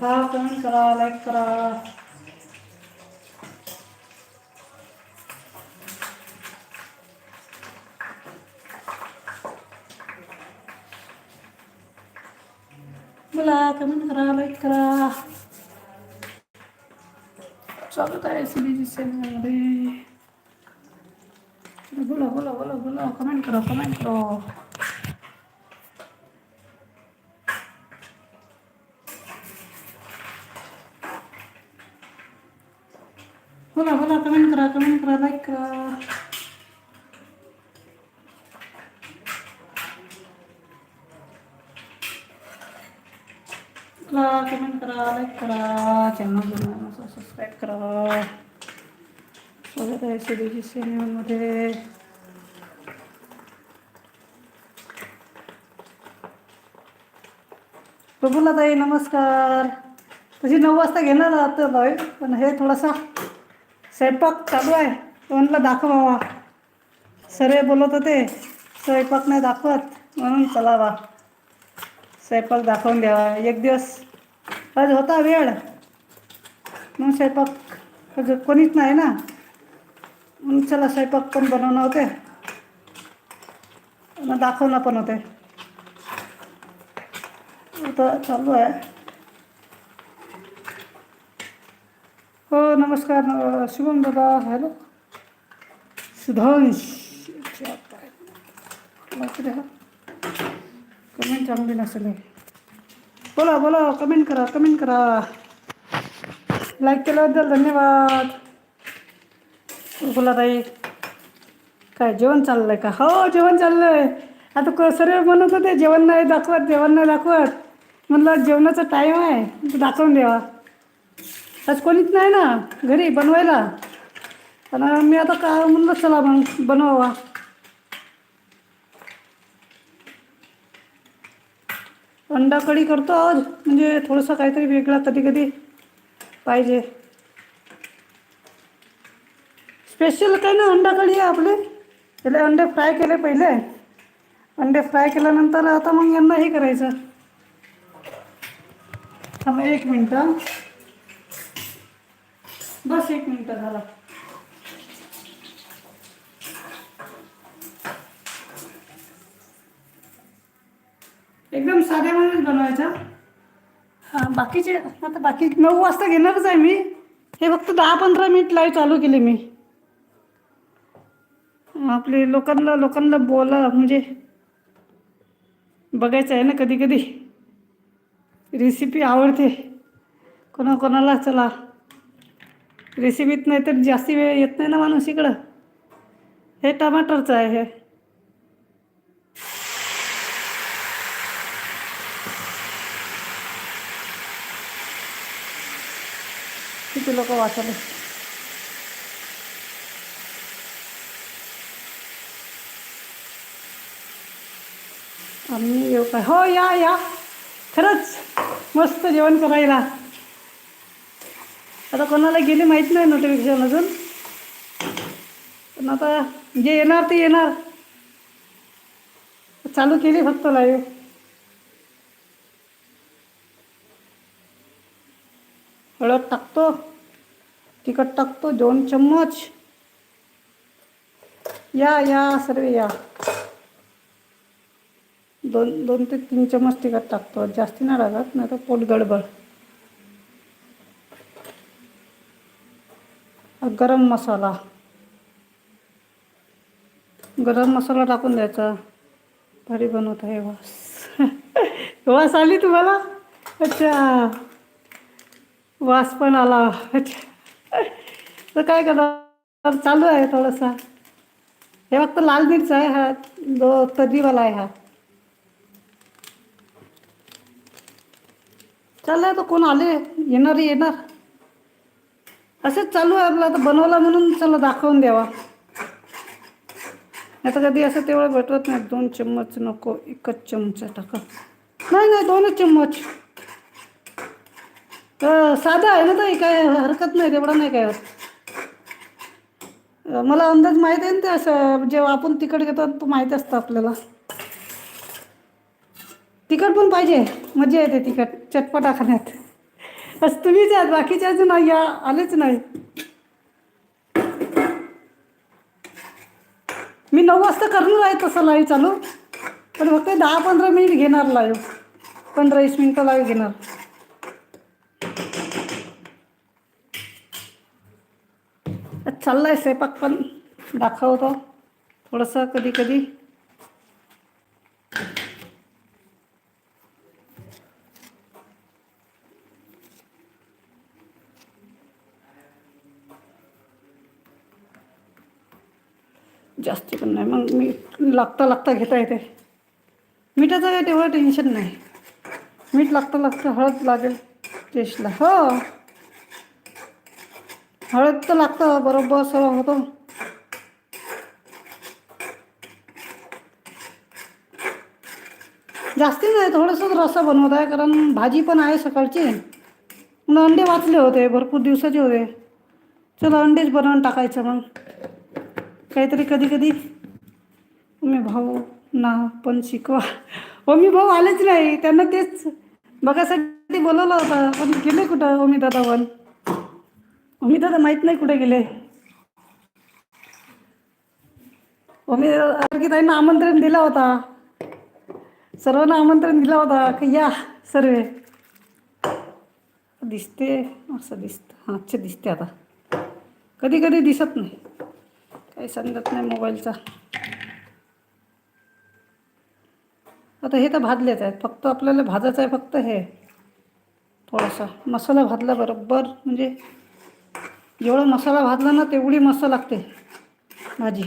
हा कमेंट करा लाईक करा बोला कमेंट करा लाईक करा स्वागत आहे सुनीजी चॅनलमध्ये बोला बोला बोला बोला कमेंट करा कमेंट करा बोला बोला कमेंट करा कमेंट करा लाईक करा. कमेंट करा लाईक करा चॅनल सबस्क्राईब करा. स्वागत आहे सुधीजी ताई नमस्कार. तशी नऊ वाजता घेणार आता लाईव्ह पण हे थोडासा स्वयंपाक चालू आहे. तर म्हणलं दाखवावा सरे बोलत होते स्वयंपाक नाही दाखवत म्हणून चलावा स्वयंपाक दाखवून द्यावा एक दिवस. आज होता वेळ. मग स्वयंपाक कोणीच नाही ना. म्हणून चला स्वयंपाक पण बनवणं होते. दाखवणं पण होते. आता चालू आहे. हो नमस्कार न- शुभम दादा हॅलो. सुधांश कमेंट चांगली नसेल बोला बोला कमेंट करा कमेंट करा. लाईक केल्याबद्दल धन्यवाद. बोला ताई काय जेवण चाललंय का? हो जेवण चाललंय. आता क सर्व म्हणत होते जेवण नाही दाखवत जेवण नाही दाखवत. म्हणलं जेवणाचा टाईम आहे दाखवून द्यावा. आज कोणीच नाही ना घरी बनवायला. आणि मी आता का म्हणलं चला मग बनवावा. अंडा कढी करतो आज म्हणजे थोडंसं काहीतरी वेगळा कधी कधी पाहिजे. स्पेशल काय ना अंडा कढी आहे आपले. त्याला अंडे फ्राय केले पहिले. अंडे फ्राय केल्यानंतर आता मग यांना हे करायचं. थांबा एक मिनटं. बस एक मिनटं झाला. एकदम साध्यामध्येच बनवायचा. हां बाकीचे आता बाकी नऊ वाजता घेणारच आहे मी. हे फक्त दहा पंधरा मिनिट लाईव्ह चालू केले मी. आपले लोकांना लोकांना बोला म्हणजे बघायचं आहे ना कधी कधी. रेसिपी आवडते. कोणाकोणाला चला. रेसिपीत नाही तर जास्ती वेळ येत नाही ना माणूस इकडं. हे टमाटरचं आहे हे. किती लोक वाचले? आम्ही येऊ काय हो या या. खरंच मस्त जेवण करायला. आता कोणाला गेली माहीत नाही नोटिफिकेशन अजून. पण आता जे येणार ते येणार. चालू केली फक्त लाईव्ह हळद टाकतो. तिखट टाकतो. दोन चम्मच. या या सर्व या. दोन दोन ते तीन चम्मच तिखट टाकतो. जास्ती नाही टाकत नाही तर पोट गडबड. गरम मसाला. गरम मसाला टाकून द्यायचा. भारी बनवत आहे वास. वास आली तुम्हाला? अच्छा. वास पण आला. अच्छा. तर काय करणार चालू आहे थोडासा. हे फक्त लाल मिरच आहे हा. दो तर्रीवाला आहे हा. चाललं तर कोण आले? येणार येणार. असंच चालू आहे आपलं. आता बनवला म्हणून चला दाखवून द्यावा. आता कधी असं तेवढं भेटत नाही. दोन चम्मच नको एकच चमचा टाका. नाही नाही दोनच चम्मच. तर साधा आहे ना ताई काय हरकत नाही तेवढा नाही काय होत. मला अंदाज माहीत आहे ना ते असं जेव्हा आपण तिकट घेतो तो माहीत असतं आपल्याला. तिखट पण पाहिजे मजा येते तिखट चटपटा खाण्यात बस तुम्हीच आहात बाकीचे अजून या आलेच नाही मी नऊ वाजता करणार आहे तसं लाईव्ह चालू. पण फक्त दहा पंधरा मिनिट घेणार लाईव्ह पंधरा वीस मिनटं लाईव्ह घेणार. चाललाय स्वयंपाक पण. दाखवतो. थोडंसं कधी कधी जास्ती पण नाही. मग मी लागता लागता घेता येते. मिठाचं काय तेवढं टेन्शन नाही. मीठ लागतं लागतं हळद लागेल टेस्टला हो. हळद तर लागतं बरोबर सर्व होतं. जास्ती नाही थोडंसंच रस्सा बनवत आहे कारण भाजी पण आहे सकाळची. मग अंडे वाचले होते भरपूर दिवसाचे होते. चला अंडेच बनवून टाकायचं मग. काहीतरी कधी कधी मी भाऊ ना पण शिकवा. ओमी भाऊ आलेच नाही. त्यांना तेच बघासाठी बोलवलं होतं. पण गेले कुठं ओमी दादा पण ओमी दादा माहीत नाही कुठे गेले. ओमी की ताईंना आमंत्रण दिला होता. सर्वांना आमंत्रण दिला होता की या सर्वे. दिसते असं दिसतं. अच्छा दिसते आता. कधी कधी दिसत नाही. काही समजत नाही मोबाईलचा. आता हे तर भाजलेच आहेत. फक्त आपल्याला भाजायचं आहे फक्त हे. थोडासा. मसाला भाजला बरोबर. म्हणजे जेवढा मसाला भाजला ना तेवढी मस्त लागते भाजी.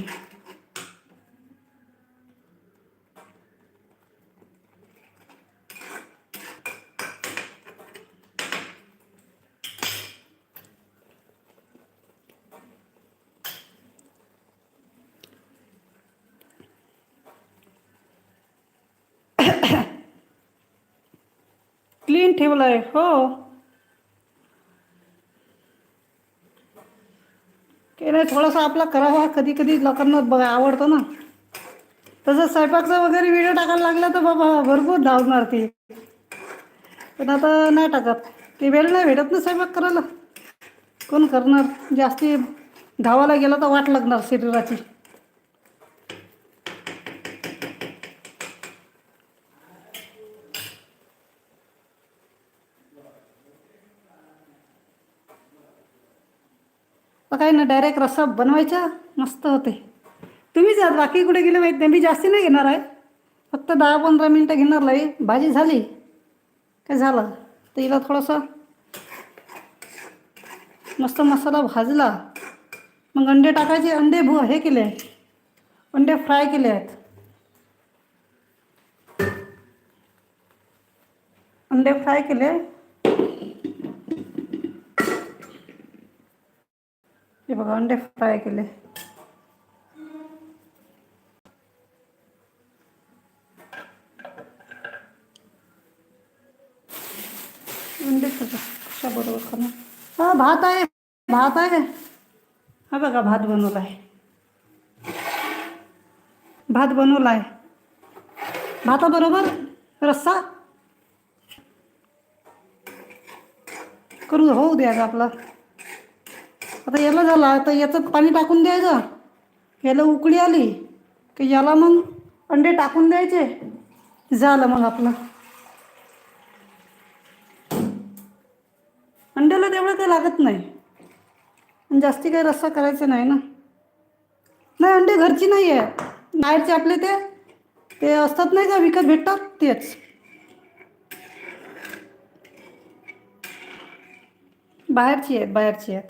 ठेवलं आहे हो. ते नाही थोडासा आपला करावा कधी कधी लोकांना बघा आवडतं ना. तसं स्वयंपाकचा वगैरे व्हिडिओ टाकायला लागला तर बाबा भरपूर धावणार ती पण आता नाही टाकत. ते वेळ नाही भेटत ना स्वयंपाक करायला. कोण करणार? जास्ती धावायला गेलं तर वाट लागणार शरीराची. तर काही ना डायरेक्ट रस्सा बनवायचा मस्त होते. तुम्हीच आहात बाकी कुठे गेले माहीत नाही मी जास्ती नाही घेणार आहे. फक्त दहा पंधरा मिनटं घेणार लई. भाजी झाली. काय झालं? तर हिला थोडंसं मस्त मसाला भाजला. मग अंडे टाकायचे. अंडे भू हे केले. अंडे फ्राय केले आहेत. अंडे फ्राय केले. हे बघा अंडे फ्राय केले. अंडे कशाबरोबर खाणार? हा भात आहे भात आहे. हा बघा भात बनवला आहे. भात बनवला आहे. भाताबरोबर रस्सा. करू होऊ द्या का आपला. आता याला झाला आता याचं पाणी टाकून द्यायचं. याला उकळी आली की याला मग अंडे टाकून द्यायचे. झालं मग आपलं. अंड्याला तेवढं काही लागत नाही. आणि जास्ती काही रस्सा करायचा नाही ना. नाही अंडे घरची नाही आहे. बाहेरचे आपले ते ते असतात नाही का विकत भेटतात तेच. बाहेरची आहेत बाहेरची आहेत.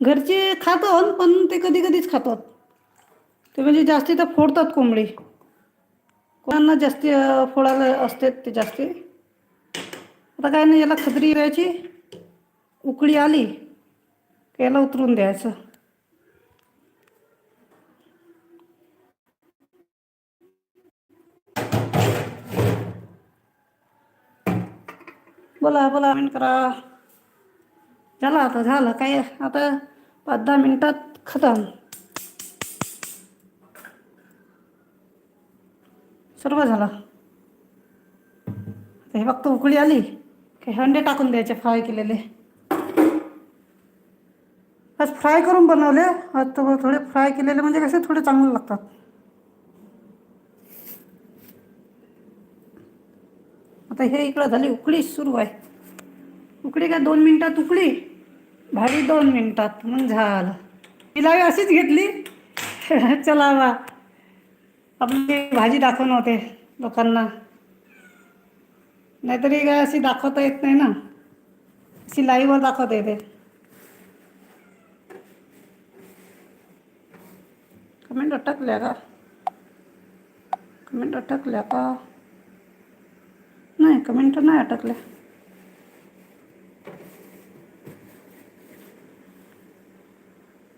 घरचे खातात पण ते कधी कधीच खातात. ते म्हणजे जास्ती तर फोडतात कोंबडी. कोणांना जास्ती फोडायला असते ते जास्ती. आता काय नाही याला खत्री द्यायची. उकळी आली की याला उतरून द्यायचं. बोला बोला करा. झालं आता झालं. काय आता पाच दहा मिनटात खतम. सर्व झालं. आता हे फक्त उकळी आली. की हंडे अंडे टाकून द्यायचे फ्राय केलेले. आज फ्राय करून बनवले. आता थोडे फ्राय केलेले म्हणजे कसे थोडे चांगले लागतात. आता हे इकडं झाली उकळी सुरू आहे. उकडी काय दोन मिनटात उकडी भाजी दोन मिनटात मग झालं. तिला अशीच घेतली. चला बा. आपली भाजी दाखवून होते लोकांना. नाहीतरी काय अशी दाखवता येत नाही ना. अशी लाईव्हवर दाखवता येते. कमेंट अटकल्या का? कमेंट अटकल्या का? नाही कमेंट नाही अटकल्या.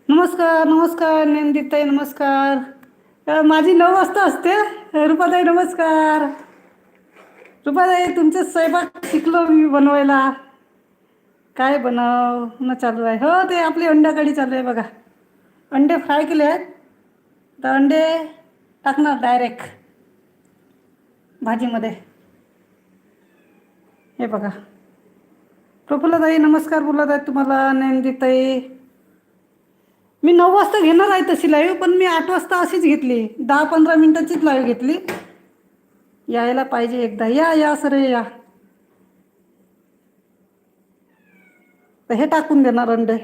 नमस्कार नमस्कार नेंदिताई नमस्कार. माझी नऊ वाजता असते. रुपाताई नमस्कार. रुपाताई तुमचे स्वयंपाक शिकलो मी बनवायला. काय बनवणं चालू आहे. हो ते आपली अंड्याकडी चालू आहे बघा. अंडे फ्राय केले आहेत. तर अंडे टाकणार डायरेक्ट भाजीमध्ये. हे बघा. प्रफुल्लाताई नमस्कार बोलत आहे तुम्हाला नयनदीताई. मी नऊ वाजता घेणार आहे तशी लाईव्ह पण मी आठ वाजता अशीच घेतली. दहा पंधरा मिनटाचीच लाईव्ह घेतली. यायला पाहिजे एकदा. या या सर या तर हे टाकून देणार अंडे.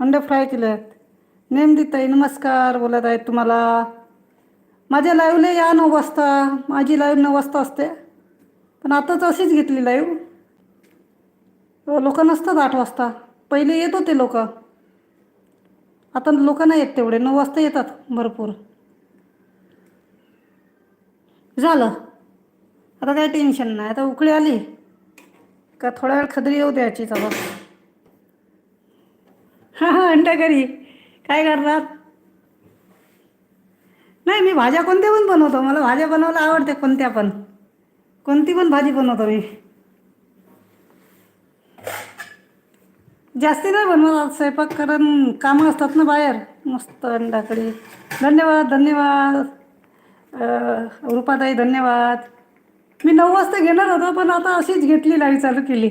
अंडे फ्राय केले आहेत नेमदीताई नमस्कार बोलत आहेत तुम्हाला. माझ्या लाईव्हला या नऊ वाजता. माझी लाईव्ह नऊ वाजता असते. पण आताच अशीच घेतली लाईव्ह लोक नसतात आठ वाजता. पहिले येत होते लोक. आता लोक नाही येत तेवढे. नऊ वाजता येतात भरपूर. झालं. आता काही टेन्शन नाही. आता उकळी आली. का थोड्या वेळ खदरी येऊ द्यायची चला हां हां अंडा करी काय करणार? नाही मी भाज्या कोणत्या पण बनवतो. मला भाज्या बनवायला आवडते कोणत्या पण. कोणती पण भाजी बनवतो मी. जास्ती नाही बनवत स्वयंपाक कारण कामं असतात ना बाहेर. मस्त अंडाकडे. धन्यवाद धन्यवाद. अं, रुपाताई धन्यवाद. मी नऊ वाजता घेणार होतो पण आता अशीच घेतली लाईव्ह चालू केली.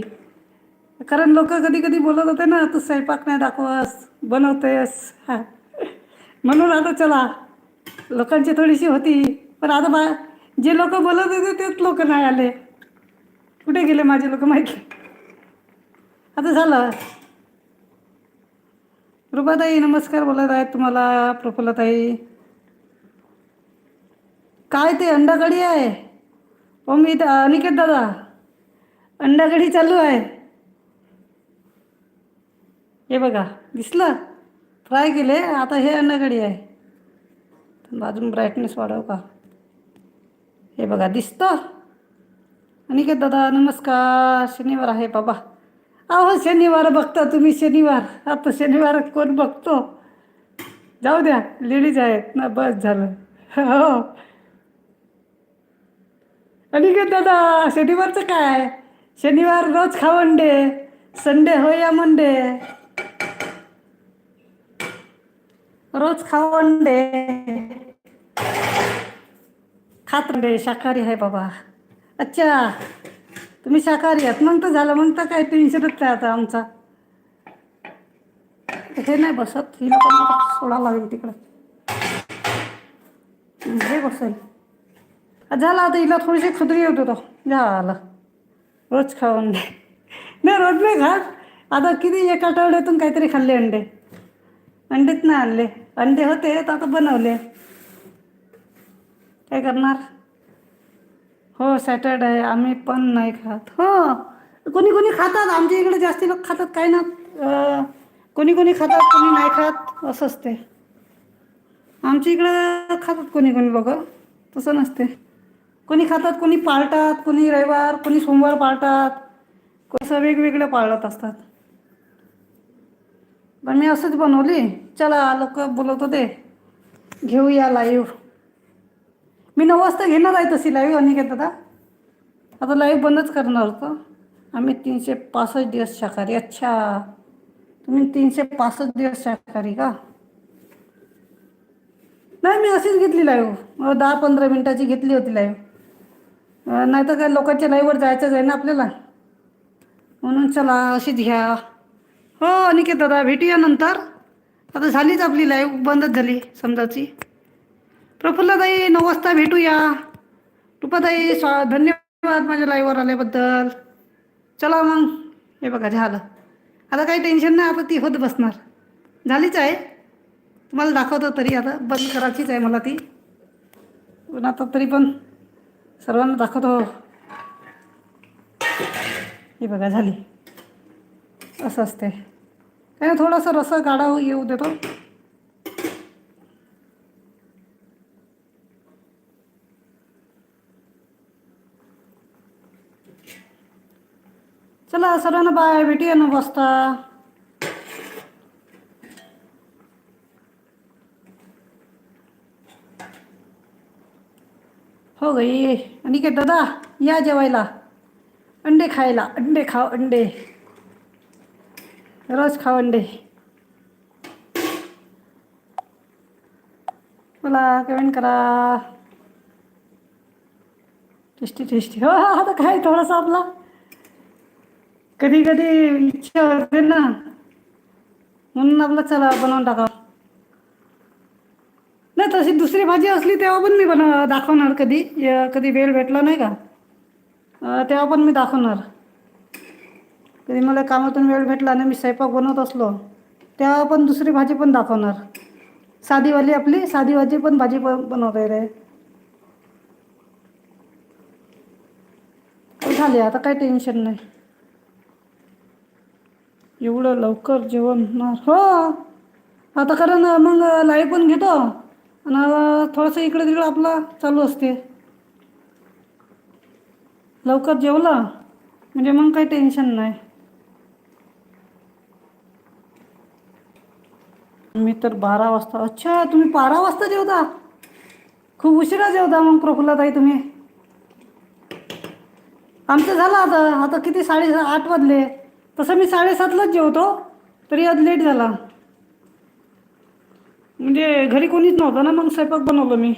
कारण लोक कधी कधी बोलत होते ना तू स्वयंपाक नाही दाखवस बनवतेस. हा. म्हणून आता चला लोकांची थोडीशी होती. पण आता बा जे लोक बोलत होते तेच लोक नाही आले. कुठे गेले माझे लोक माहिती? आता झालं. रुबाताई नमस्कार बोलत आहेत तुम्हाला प्रफुल्लताई. काय ते अंडाकडी आहे? हो मी अनिकेत दादा. अंडाकडी चालू आहे. हे बघा दिसलं? फ्राय केले आता हे अंडाकडी आहे. अजून ब्राईटनेस वाढव का? हे बघा दिसतं? अनिकेत दादा नमस्कार. शनिवार आहे बाबा. अहो शनिवार बघता तुम्ही शनिवार. आता शनिवार कोण बघतो? जाऊ द्या लेडीज आहेत ना बस झालं. हो. अनिकेत दादा शनिवारचं काय? शनिवार रोज खावंडे संडे हो या मंडे रोज खावंडे अंडे खात अंडे शाकाहारी आहे बाबा. अच्छा. तुम्ही शाकाहारी आहात. मग तर झालं मग तर काय टेन्शनच नाही आता आमचा. हे नाही बसत. ही सोडा लागेल तिकडं. हे बसेल. आ, झालं आता हिला थोडीशी खुदरी होत होतो झालं. रोज खाऊ अंडे नाही रोज नाही खात. आता किती एका आठवड्यातून काहीतरी खाल्ले अंडे. अंडेच नाही आणले. अंडे होते तर आता बनवले. काय करणार? हो सॅटर्डे आहे आम्ही पण नाही खात. हो. कोणी कोणी खातात आमच्या इकडे जास्ती लोक खातात काय ना कोणी कोणी खातात कोणी नाही खात असं असते आमच्या इकडं खातात कोणी कोणी लोक तसं नसते. कोणी खातात कोणी पाळतात कोणी रविवार कोणी सोमवार पाळतात कसं वेगवेगळं पाळत असतात. पण मी असंच बनवली. चला लोक बोलत होते. घेऊया लाईव्ह मी नऊ वाजता घेणार आहे तशी लाईव्ह अनिकेत दादा. आता लाईव्ह बंदच करणार होतो. आम्ही तीनशे पासष्ट दिवस शाकाहारी. अच्छा. तुम्ही तीनशे पासष्ट दिवस शाकाहारी का? नाही मी अशीच घेतली लाईव्ह दहा पंधरा मिनटाची घेतली होती लाईव्ह नाही तर काय लोकांच्या लाईव्हवर जायचंच आहे ना आपल्याला? म्हणून चला अशीच घ्या. हो अनिकेत दादा भेटूया नंतर. आता झालीच आपली लाईव्ह बंदच झाली समजाची. प्रफुल्लताई नऊ वाजता भेटूया. रुपाताई स्वा धन्यवाद माझ्या लाईव्हवर आल्याबद्दल. चला मग. हे बघा झालं. आता काही टेन्शन नाही आता ती होत बसणार. झालीच आहे. तुम्हाला दाखवतो तरी आता. बंद करायचीच आहे मला ती. पण आता तरी पण सर्वांना दाखवतो. हे बघा झाली. असं असते काय थोडासा रसा गाढा येऊ देतो. चला सर्वांना बाय भेटूया नऊ वाजता हो गई. आणि काय दादा या जेवायला. अंडे खायला. अंडे खाव अंडे. रोज खाव अंडे. मला कमेंट करा. Tasty tasty. हो हो, आता काय थोडासा आपला कधी कधी इच्छा होते ना. म्हणून आपलं चला बनवून टाका. नाही तशी दुसरी भाजी असली तेव्हा पण मी बनव दाखवणार कधी. कधी वेळ भेटला नाही का? तेव्हा पण मी दाखवणार. कधी मला कामातून वेळ भेटला आणि मी स्वयंपाक बनवत असलो तेव्हा पण दुसरी भाजी पण दाखवणार. साधीवाली आपली साधी भाजी पण भाजी पण बनवता येते. झाली? आता काही टेन्शन नाही. एवढं लवकर जेवण हो. आता कारण मग लाईव्ह पण घेतो. आणि थोडंसं इकडे तिकडं आपला चालू असते. लवकर जेवला म्हणजे मग काही टेन्शन नाही. मी तर बारा वाजता अच्छा तुम्ही बारा वाजता जेवता? खूप उशिरा जेवता मग प्रफुल्लाताई तुम्ही. आमचं झालं आता आता किती साडे आठ वाजले. तसं मी साडेसातलाच जेवतो तरी आज लेट झाला. म्हणजे घरी कोणीच नव्हतं ना मग स्वयंपाक बनवलं मी.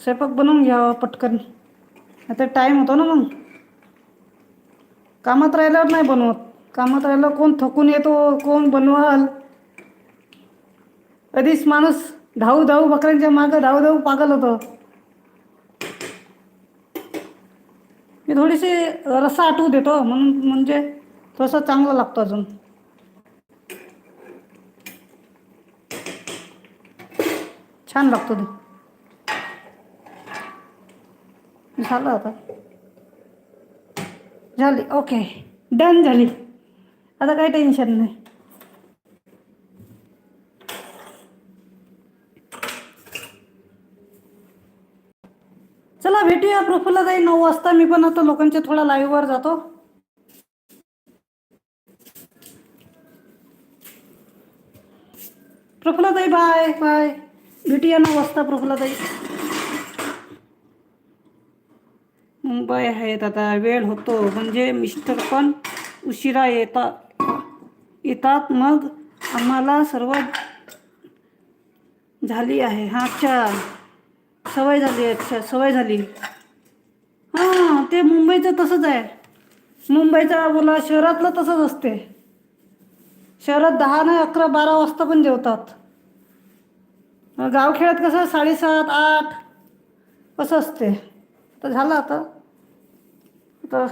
स्वयंपाक बनवून घ्यावा पटकन. आता टाईम होतो ना मग. कामात राहिल्यावर नाही बनवत. कामात राहिल्यावर कोण थकून येतो कोण बनवाल? कधीच माणूस धाऊ धाऊ बकऱ्यांच्या मागं धावू धाऊ पागल होतं. मी थोडीशी रस्सा आटवू देतो म्हणून म्हणजे थोडंसं चांगलं लागतं अजून. छान लागतो ते. झालं आता. झाली ओके. डन झाली. आता काही टेन्शन नाही. चला भेटूया. प्रफुल्ला जाई नऊ वाजता. मी पण आता लोकांच्या थोडा लाईव्हवर जातो. प्रफुल्लताई बाय बाय भेटूया नऊ वाजता प्रफुल्लताई. मुंबई आहेत आता वेळ होतो. म्हणजे मिस्टर पण उशिरा येतात येतात. मग आम्हाला सर्व झाली आहे. हा अच्छा. सवय झाली अच्छा सवय झाली. हां ते मुंबईचं तसंच आहे. मुंबईचा बोला शहरातलं तसंच असते. शहरात दहा नाही अकरा बारा वाजता पण जेवतात. गावखेड्यात कसं साडेसात आठ असं असते. तर झालं आता. तर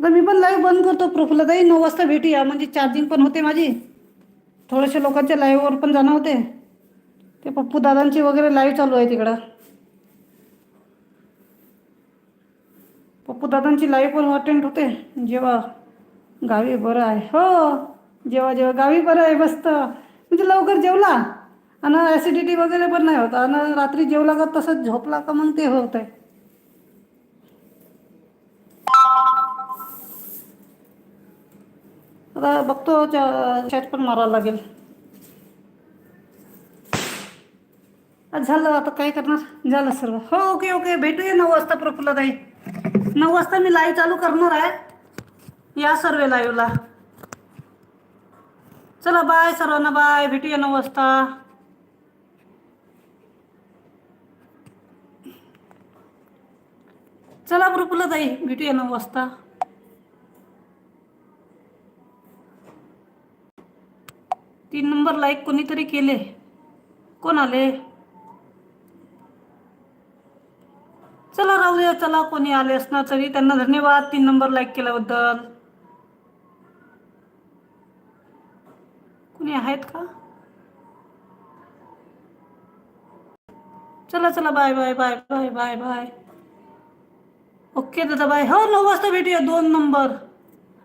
आता मी पण लाईव्ह बंद करतो प्रफुल्लताई नऊ वाजता भेटूया म्हणजे चार्जिंग पण होते माझी. थोडेसे लोकांच्या लाईव्हवर पण जाणं होते. ते पप्पू दादांची वगैरे लाईव्ह चालू आहे तिकडं. पप्पू दादांची लाईव्ह पण अटेंड होते. जेव्हा गावी बरं आहे. हो जेव्हा जेव्हा गावी बरं आहे मस्त. म्हणजे लवकर जेवला. आणि ॲसिडिटी वगैरे पण नाही होत. आणि रात्री जेवला का तसंच झोपला का मग ते होत आहे आता बघतो चॅट पण मारावं लागेल. झालं आता काय करणार? झालं सर्व. हो ओके ओके. भेटूया नऊ वाजता प्रफुल्लताई. नऊ वाजता मी लाईव्ह चालू करणार आहे. या सर्व लाईव्हला चला बाय सर्वांना बाय भेटूया नऊ वाजता. चला प्रफुल्लताई भेटूया नऊ वाजता. तीन नंबर लाईक कोणीतरी केले. कोण आले? चला राहू चला कोणी आले असणार तरी त्यांना धन्यवाद. तीन नंबर लाईक केल्याबद्दल. कुणी आहेत का? चला चला bye bye bye bye bye bye okay दादा बाय हो नऊ वाजता भेटूया दोन नंबर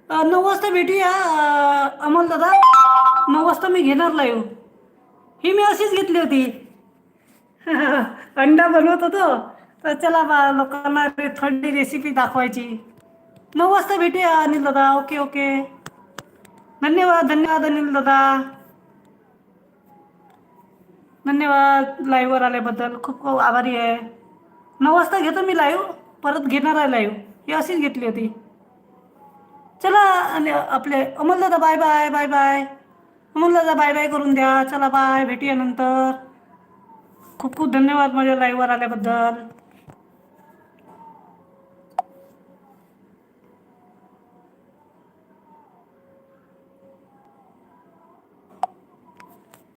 नऊ वाजता भेटूया अमोल दादा. नऊ वाजता मी घेणार लाईव्ह ही मी अशीच घेतली होती. अंडा बनवत होतो. तर चला बा लोकांना थंडी रेसिपी दाखवायची. नऊ वाजता भेटूया अनिल दादा. ओके ओके धन्यवाद धन्यवाद अनिल दादा. धन्यवाद लाईव्हवर आल्याबद्दल. खूप खूप आभारी आहे. नऊ वाजता घेतो मी लाईव्ह परत घेणार आहे लाईव्ह ही अशीच घेतली होती. चला आणि आपले अमोल दादा bye bye bye bye Amol दादा बाय बाय करून द्या. चला बाय भेटूया नंतर. खूप खूप धन्यवाद माझ्या लाईव्हवर आल्याबद्दल.